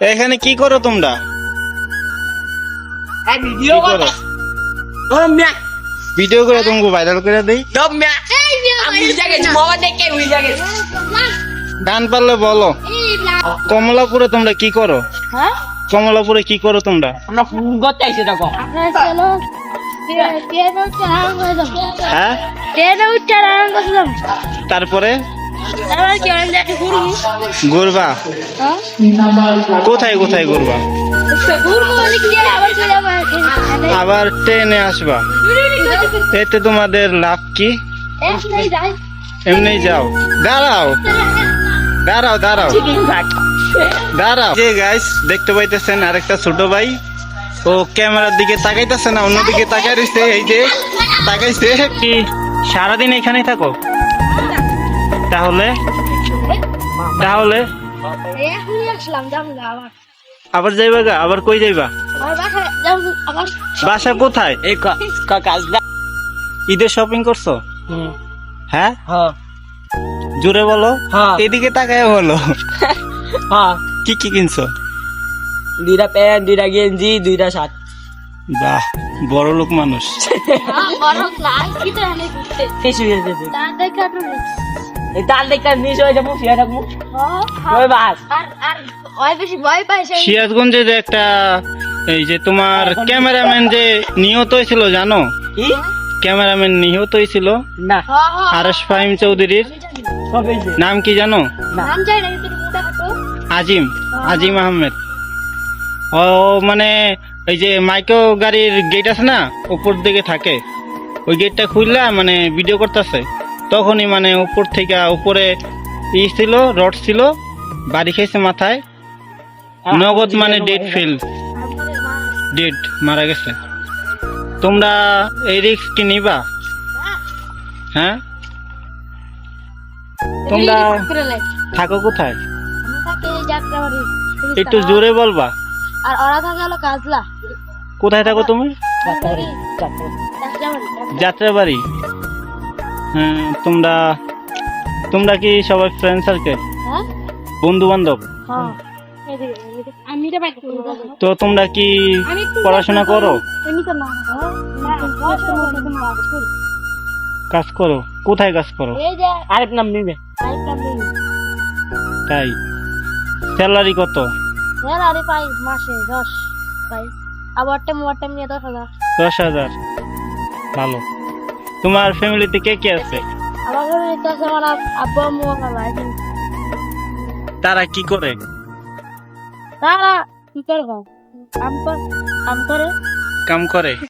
এখানে কি করো তোমরা ভিডিও করো? ভিডিও তোমাকে ভাইরাল করে দেই গান পারলে বলো কমলাপুরে তোমরা কি করো হ্যাঁ কমলাপুরে কি করো তোমরা আমরা করতে আইছি দেখো হ্যাঁ তারপরে ঘুরবো? হ্যাঁ? কোথায় কোথায় ঘুরবা? আবার ট্রেনে আসবা? এতে তোমাদের লাভ কি? এমনি যাও। দাঁড়াও। দাঁড়াও দাঁড়াও। দাঁড়াও। যে গাইস দেখতে পাইতেছেন আরেকটা ছোট ভাই। ও ক্যামেরার দিকে তাকাইতেছে না অন্যদিকে তাকাই রইছে এই যে তাকাইছে। কি সারাদিন এখানেই থাকো? তাহলে? তাহলে? আবার আবার যাইবা গা আবার কই যাইবা? বাসা কোথায়? এই কাজ দা ঈদের শপিং করছ? হ্যাঁ? হ্যাঁ। জোরে বলো। হ্যাঁ। এদিকে তাকায় বলো। হ্যাঁ। কি কি কিনছো? দুইটা প্যান্ট দুইটা গেঞ্জি দুইটা শার্ট। বাহ বড় লোক মানুষ। তার দেখে নিচে হয়ে যাব শুয়ে থাকব। ওই বাস। আর আর ওই বেশি ভয় পায় সেই সিরাজগঞ্জে যে একটা এই যে তোমার ক্যামেরাম্যান যে নিহত হয়েছিল জানো? কি? ক্যামেরাম্যান নিহত হয়েছিল না। হ হ আরস ফাহিম চৌধুরীর। নাম কি জানো? নাম চাই না কিন্তু আজিম আজিম আহমেদ। ও মানে এই যে মাইক্রো গাড়ির গেট আছে না উপর দিকে থাকে। ওই গেটটা খুললা মানে ভিডিও করতেছে। তখনই মানে উপর থেকে উপরে ই ছিল রড ছিল বাড়ি খেয়েছে মাথায়। নগদ মানে ডেট ফেল ডেট মারা গেছে। তোমরা এই রিস্ক কি নিবা? হ্যাঁ? তোমরা থাকো কোথায়? একটু জোরে বলবা। আর ওরা থাকে হলো কাজলা। কোথায় থাকো তুমি? যাত্রাবাড়ি। হ্যাঁ তোমরা তোমরা কি সবাই ফ্রেন্ড সার্কেল হ্যাঁ? বন্ধু বান্ধব হ্যাঁ তো তোমরা কি পড়াশোনা করো? আমি তো না না কাজ করো। কোথায় কাজ করো? আরেক নাম নিবে। তাই? স্যালারি কত? হ্যাঁ আরে পাই মাসে দশ পাই। আবার টাইম ওভার টাইম নিয়ে দশ হাজার। দশ হাজার। ভালো। তোমার ফ্যামিলিতে কে কে আছে? আমার ফ্যামিলিতে আছে আমার আব্বু আম্মু আমার ভাই। তারা কি করে? তারা কি করে কাম কর কাম করে। কাম করে?